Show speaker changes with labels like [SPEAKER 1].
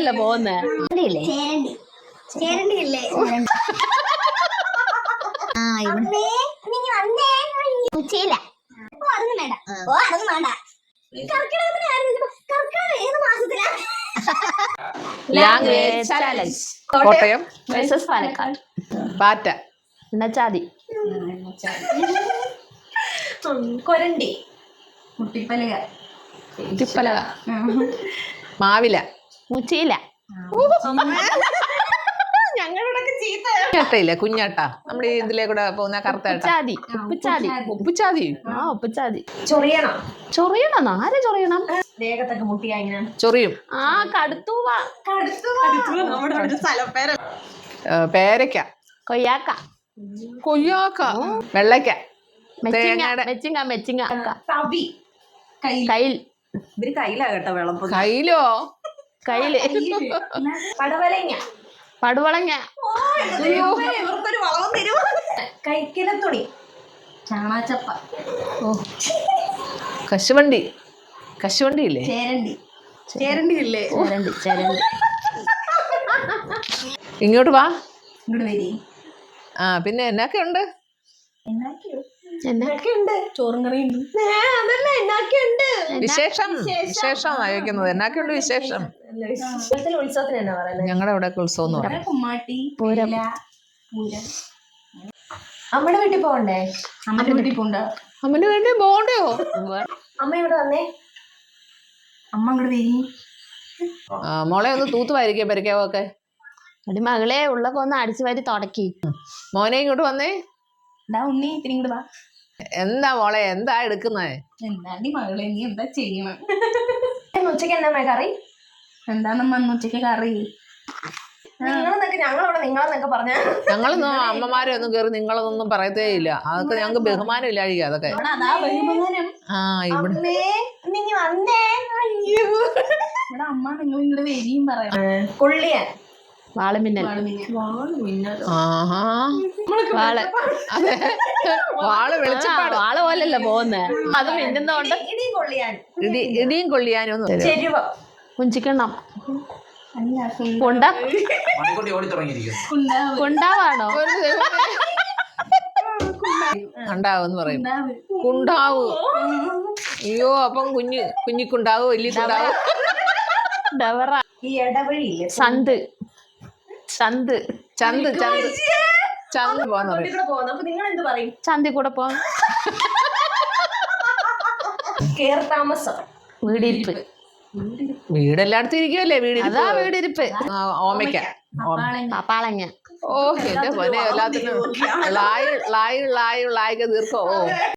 [SPEAKER 1] പോലല്ലേ പോകുന്നേ
[SPEAKER 2] ഉച്ചയില്ല ഓ അതൊന്നും വേണ്ട. ഓ അതൊന്നും വേണ്ട. കർക്കിടകത്തിന് ആരും ഇത്? കർക്കിടകം ഏത് മാസത്തിലാ?
[SPEAKER 1] Language challenge
[SPEAKER 3] Kottayam
[SPEAKER 1] versus Palakkad.
[SPEAKER 3] പാറ്റ
[SPEAKER 1] എണ്ണച്ചാതി
[SPEAKER 2] കൊരണ്ടി. മുട്ടിപ്പലക
[SPEAKER 3] മുട്ടിപ്പലക മാവില.
[SPEAKER 1] മുച്ചിയില്ല.
[SPEAKER 2] ഞങ്ങളോടൊക്കെ
[SPEAKER 3] കുഞ്ഞാട്ടാ. ഈ ഇതിലേ കൂടെ പോകുന്ന കറുത്തേട്ട
[SPEAKER 1] ഉപ്പുച്ചാതി ഉപ്പുച്ചാതി
[SPEAKER 3] ഉപ്പുച്ചാതി
[SPEAKER 1] ആ ഉപ്പുച്ചാതി
[SPEAKER 2] ചൊറിയണം.
[SPEAKER 1] ചൊറിയണം ആരെ ചൊറിയണം?
[SPEAKER 2] ദേഹത്തൊക്കെ മുട്ടിയാ ഇങ്ങനെ.
[SPEAKER 3] ചൊറിയും.
[SPEAKER 1] ആ കടുത്തൂവ.
[SPEAKER 3] പേരക്ക
[SPEAKER 1] കൊയ്യാക്ക.
[SPEAKER 3] കൊയ്യാക്ക. വെള്ളക്ക
[SPEAKER 1] മെച്ചിങ്ങ. മെച്ചിങ്ങ മെച്ചിങ്ങ. കയ്യിൽ.
[SPEAKER 2] ഇവർ കയ്യിലാ കേട്ടോ വിളമ്പ്
[SPEAKER 3] കയ്യിലോ?
[SPEAKER 1] കയ്യിൽ.
[SPEAKER 2] പടവലങ്ങ.
[SPEAKER 1] പടുവളങ്ങ.
[SPEAKER 2] ഇവർക്കൊരു വളവും തരും കൈക്കില തുണി. ചാണാച്ചപ്പ.
[SPEAKER 3] ഓ. കശുവണ്ടി. കശുവണ്ടി ഇല്ലേ
[SPEAKER 2] ചേരണ്ടി. ചേരണ്ടി ഇല്ലേ
[SPEAKER 1] ചേരണ്ടി ചേരണ്ടി.
[SPEAKER 3] ഇങ്ങോട്ട് വാ.
[SPEAKER 2] ഇങ്ങോട്ട് വരി.
[SPEAKER 3] ആ പിന്നെ എന്നൊക്കെ ഉണ്ട് വിശേഷം. വിശേഷം. ആയിരിക്കുന്നത്. എന്നൊക്കെ ഉണ്ട് വിശേഷം.
[SPEAKER 2] ഉത്സവത്തിന് എന്നാ പറയുന്നത്
[SPEAKER 3] ഞങ്ങളുടെ അവിടെ ഉത്സവം എന്ന് പറയും.
[SPEAKER 2] കുമ്മാട്ടി
[SPEAKER 1] പൂരം.
[SPEAKER 2] പൂരം. അമ്മയുടെ വീട്ടിൽ പോകണ്ടേ അമ്മയുടെ വീട്ടിൽ പോണ്ട
[SPEAKER 3] അമ്മന് വീട്ടിൽ പോകണ്ടയോ
[SPEAKER 2] അമ്മ ഇവിടെ വന്നേ? അമ്മ അങ്ങോട്ട് വരി.
[SPEAKER 3] മോളെ ഒന്ന് തൂത്ത് വാരിക്കേ പരിക്കാവോ ഒക്കെ
[SPEAKER 1] അടി മകളെ ഉള്ളൊക്കെ ഒന്ന് അടിച്ചു വാരി തുടക്കി.
[SPEAKER 3] മോനെ ഇങ്ങോട്ട് വന്നേ.
[SPEAKER 2] ഡാ ഉണ്ണി ഇത്തിരി ഇങ്ങോട്ട് വാ.
[SPEAKER 3] എന്താ മോളെ എന്താ എടുക്കുന്നേ?
[SPEAKER 2] എന്താണ്ടി മകളെ നീ എന്താ ചെയ്യണം? ഉച്ചയ്ക്ക് എന്താ കറി? എന്താന്നമ്മ ഇന്ന് ഉച്ചയ്ക്ക് കറി? നിങ്ങളെന്നൊക്കെ ഞങ്ങളവിടെ നിങ്ങളെന്നൊക്കെ പറഞ്ഞ.
[SPEAKER 3] ഞങ്ങളൊന്നും അമ്മമാരെ ഒന്നും കേറി നിങ്ങളൊന്നും പറയത്തേ ഇല്ല. അതൊക്കെ ഞങ്ങൾക്ക് ബഹുമാനം ഇല്ലായിരിക്കും അതൊക്കെ
[SPEAKER 2] അതാ ബഹുമാനം.
[SPEAKER 3] ആ ഇവിടെ.
[SPEAKER 2] വന്നേ. അയ്യോ. ഇവിടെ അമ്മ നിങ്ങൾ ഇങ്ങോട്ട് വരിയും പറയാം. കൊള്ളിയാൻ.
[SPEAKER 1] വാളുമിന്നൽ.
[SPEAKER 3] ആഹാ.
[SPEAKER 1] വാൾ.
[SPEAKER 3] അതെ.
[SPEAKER 1] വാൾ
[SPEAKER 3] വെളിച്ചപ്പാട്.
[SPEAKER 1] വാൾ പോലല്ലേ പോകുന്നേ. അത് മിന്നുന്നോണ്ട്.
[SPEAKER 2] ഇടിയും കൊള്ളിയാനും
[SPEAKER 3] ഇടി ഇടിയും കൊള്ളിയാനും ഒന്നും
[SPEAKER 2] ചെരുവ.
[SPEAKER 1] കുഞ്ചിക്കണം കുണ്ടാവാണോ?
[SPEAKER 3] ഉണ്ടാവെന്ന് പറയും.
[SPEAKER 2] കുണ്ടാവ്
[SPEAKER 3] കുണ്ടാവ്. അയ്യോ അപ്പം കുഞ്ഞു കുഞ്ഞിക്കുണ്ടാവ്? വലിയ കുണ്ടാവ്?
[SPEAKER 1] ഡവറ. സന്ത് സന്ത്
[SPEAKER 3] ചന്ത്. ചന്ത്. ചന്ത് പോന്ന് പറയും.
[SPEAKER 1] ചന്തി കൂടെ പോവാൻ
[SPEAKER 2] കേർ താമസം.
[SPEAKER 1] വീടിരിപ്പ്.
[SPEAKER 3] വീടെല്ലായിടത്തും ഇരിക്കുമല്ലേ വീട്
[SPEAKER 1] അതാ വീടിരിപ്പ്.
[SPEAKER 3] ഓമയ്ക്ക. പാളങ്ങ
[SPEAKER 1] പാപ്പാളങ്ങ.
[SPEAKER 3] ഓ എന്റെ പോലെ എല്ലാത്തിനും ലായ് ലായ് ലായ് ലായ്ക്ക് തീർക്കോ? ഓ.